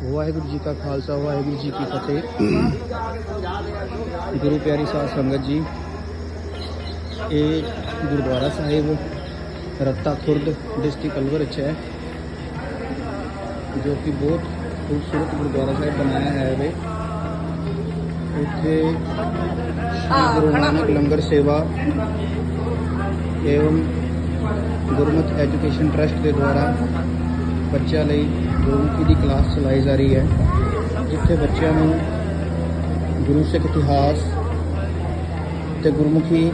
ਵਾਹਿਗੁਰੂ ਜੀ ਕਾ ਖਾਲਸਾ ਵਾਹਿਗੁਰੂ ਜੀ ਕੀ ਫਤਿਹ ਗੁਰੂ ਪਿਆਰੀ ਸਾਧ ਸੰਗਤ ਜੀ ਇਹ ਗੁਰਦੁਆਰਾ ਸਾਹਿਬ ਰੱਤਾ ਖੁਰਦ ਡਿਸਟ੍ਰਿਕਟ ਅਲਵਰ ਵਿੱਚ ਹੈ ਜੋ ਕਿ ਬਹੁਤ ਖੂਬਸੂਰਤ ਗੁਰਦੁਆਰਾ ਸਾਹਿਬ ਬਣਾਇਆ ਹੈ ਵੇ ਇੱਥੇ ਸ਼੍ਰੀ ਗੁਰੂ ਨਾਨਕ ਲੰਗਰ ਸੇਵਾ एवं ਗੁਰਮਤਿ ਐਜੂਕੇਸ਼ਨ ਟਰਸਟ ਦੇ ਦੁਆਰਾ ਬੱਚਿਆਂ ਲਈ ਗੁਰਮੁਖੀ ਦੀ ਕਲਾਸ ਚਲਾਈ ਜਾ ਰਹੀ ਹੈ, ਜਿੱਥੇ ਬੱਚਿਆਂ ਨੂੰ ਗੁਰੂ ਸਿੱਖ ਇਤਿਹਾਸ ਤੇ ਗੁਰਮੁਖੀ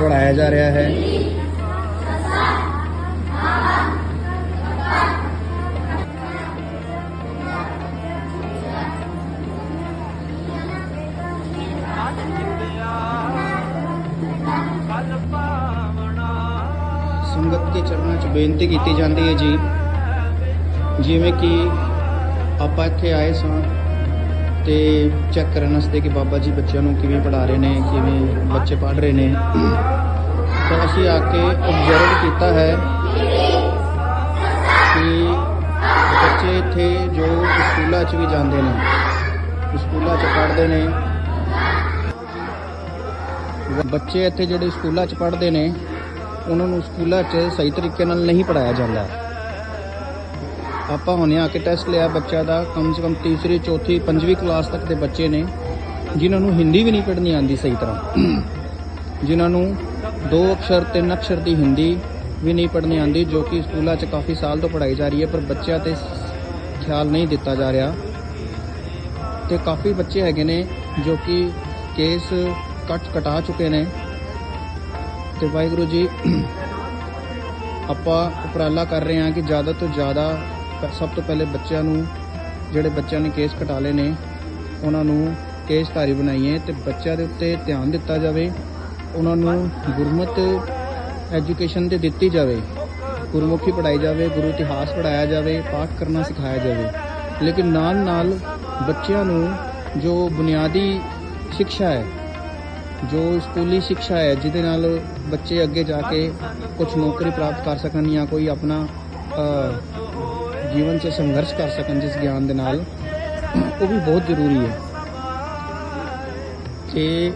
ਪੜ੍ਹਾਇਆ ਜਾ ਰਿਹਾ ਹੈ। ਸੰਗਤ ਦੇ ਚਰਨਾਂ 'ਚ ਬੇਨਤੀ ਕੀਤੀ ਜਾਂਦੀ ਹੈ ਜੀ। ਜਿਵੇਂ ਕਿ ਆਪਾਂ ਇੱਥੇ ਆਏ ਸਾਂ ਤੇ ਚੈੱਕ ਕਰਨ ਵਾਸਤੇ ਕਿ ਬਾਬਾ ਜੀ ਬੱਚਿਆਂ ਨੂੰ ਕਿਵੇਂ ਪੜ੍ਹਾ ਰਹੇ ਨੇ, ਕਿਵੇਂ ਬੱਚੇ ਪੜ੍ਹ ਰਹੇ ਨੇ। ਤਾਂ ਅਸੀਂ ਆ ਕੇ ਅਬਜ਼ਰਵ ਕੀਤਾ ਹੈ ਕਿ ਬੱਚੇ ਇੱਥੇ ਜੋ ਸਕੂਲਾਂ 'ਚ ਵੀ ਜਾਂਦੇ ਨੇ, ਸਕੂਲਾਂ 'ਚ ਪੜ੍ਹਦੇ ਨੇ। ਬੱਚੇ ਇੱਥੇ ਜਿਹੜੇ ਸਕੂਲਾਂ 'ਚ ਪੜ੍ਹਦੇ ਨੇ ਉਹਨਾਂ ਨੂੰ ਸਕੂਲਾਂ 'ਚ ਸਹੀ ਤਰੀਕੇ ਨਾਲ ਨਹੀਂ ਪੜਾਇਆ ਜਾਂਦਾ। ਆਪਾਂ ਹੁਣੇ ਆ ਕੇ ਟੈਸਟ ਲਿਆ ਬੱਚਾ ਦਾ, ਕਮ ਸੇ ਕਮ ਤੀਸਰੀ, ਚੌਥੀ, ਪੰਜਵੀਂ ਕਲਾਸ ਤੱਕ ਦੇ ਬੱਚੇ ਨੇ, ਜਿਨ੍ਹਾਂ ਨੂੰ ਹਿੰਦੀ ਵੀ ਨਹੀਂ ਪੜ੍ਹਨੀ ਆਉਂਦੀ ਸਹੀ ਤਰ੍ਹਾਂ। ਜਿਨ੍ਹਾਂ ਨੂੰ ਦੋ ਅਕਸ਼ਰ, ਤਿੰਨ ਅਕਸ਼ਰ ਦੀ ਹਿੰਦੀ ਵੀ ਨਹੀਂ ਪੜ੍ਹਨੀ ਆਉਂਦੀ, ਜੋ ਕਿ ਸਕੂਲਾਂ 'ਚ ਕਾਫੀ ਸਾਲ ਤੋਂ ਪੜ੍ਹਾਈ ਜਾ ਰਹੀ ਹੈ, ਪਰ ਬੱਚਿਆਂ ਤੇ ਖਿਆਲ ਨਹੀਂ ਦਿੱਤਾ ਜਾ ਰਿਹਾ। ਤੇ ਕਾਫੀ ਬੱਚੇ ਹੈਗੇ ਨੇ ਜੋ ਕਿ ਕੇਸ ਕੱਟ ਕਟਾ ਚੁੱਕੇ ਨੇ। ਤੇ ਵਾਹਿਗੁਰੂ ਜੀ, ਆਪਾਂ ਉਪਰਾਲਾ ਕਰ ਰਹੇ ਹਾਂ ਕਿ ਜ਼ਿਆਦਾ ਤੋਂ ਜ਼ਿਆਦਾ ਸਭ ਤੋਂ ਪਹਿਲੇ ਬੱਚਿਆਂ ਨੂੰ, ਜਿਹੜੇ ਬੱਚਿਆਂ ਨੇ ਕੇਸ ਕਟਾਲੇ ਨੇ, ਉਹਨਾਂ ਨੂੰ ਕੇਸਧਾਰੀ ਬਣਾਈਏ ਤੇ ਬੱਚਿਆਂ ਦੇ ਉੱਤੇ ਧਿਆਨ ਦਿੱਤਾ ਜਾਵੇ, ਉਹਨਾਂ ਨੂੰ ਗੁਰਮਤ ਐਜੂਕੇਸ਼ਨ ਤੇ ਦਿੱਤੀ ਜਾਵੇ, ਗੁਰਮੁਖੀ ਪੜਾਈ ਜਾਵੇ, ਗੁਰੂ ਇਤਿਹਾਸ ਪੜਾਇਆ ਜਾਵੇ, ਪਾਠ ਕਰਨਾ ਸਿਖਾਇਆ ਜਾਵੇ। ਲੇਕਿਨ ਨਾਲ ਨਾਲ ਬੱਚਿਆਂ ਨੂੰ ਜੋ ਬੁਨਿਆਦੀ ਸਿੱਖਿਆ ਹੈ ਜੋ ਸਕੂਲੀ ਸਿੱਖਿਆ ਹੈ, ਜਿਹਦੇ ਨਾਲ ਬੱਚੇ ਅੱਗੇ ਜਾ ਕੇ ਕੁਝ ਨੌਕਰੀ ਪ੍ਰਾਪਤ ਕਰ ਸਕਣ ਜਾਂ ਕੋਈ ਆਪਣਾ ਜੀਵਨ 'ਚ ਸੰਘਰਸ਼ ਕਰ ਸਕਣ ਜਿਸ ਗਿਆਨ ਦੇ ਨਾਲ, ਉਹ ਵੀ ਬਹੁਤ ਜ਼ਰੂਰੀ ਹੈ। ਤੇ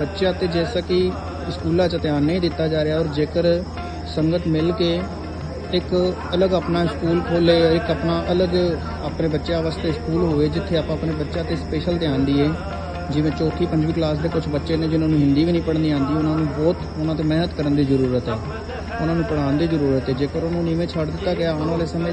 ਬੱਚਿਆਂ ਤੇ ਜੈਸਾ ਕਿ ਸਕੂਲਾਂ 'ਚ ਧਿਆਨ ਨਹੀਂ ਦਿੱਤਾ ਜਾ ਰਿਹਾ ਔਰ ਜੇਕਰ ਸੰਗਤ ਮਿਲ ਕੇ ਇੱਕ ਅਲੱਗ ਆਪਣਾ ਸਕੂਲ ਖੋਲੇ, ਇੱਕ ਆਪਣਾ ਅਲੱਗ ਆਪਣੇ ਬੱਚਿਆਂ ਵਾਸਤੇ ਸਕੂਲ ਹੋਵੇ, ਜਿੱਥੇ ਆਪਾਂ ਆਪਣੇ ਬੱਚਿਆਂ ਤੇ ਸਪੈਸ਼ਲ ਧਿਆਨ ਦਈਏ ਜਿਵੇਂ ਚੌਥੀ, ਪੰਜਵੀਂ ਕਲਾਸ ਦੇ ਕੁਝ ਬੱਚੇ ਨੇ ਜਿਨ੍ਹਾਂ ਨੂੰ ਹਿੰਦੀ ਵੀ ਨਹੀਂ ਪੜ੍ਹਨੀ ਆਉਂਦੀ, ਉਹਨਾਂ ਨੂੰ ਬਹੁਤ, ਉਹਨਾਂ ਤੇ ਮਿਹਨਤ ਕਰਨ ਦੀ ਜ਼ਰੂਰਤ ਹੈ। ਉਹਨਾਂ ਨੂੰ ਪੜ੍ਹਾਉਣ ਦੀ ਜ਼ਰੂਰਤ ਹੈ। ਜੇਕਰ ਉਹਨੂੰ ਨੀਵੇਂ ਛੱਡ ਦਿੱਤਾ ਗਿਆ, ਆਉਣ ਵਾਲੇ ਸਮੇਂ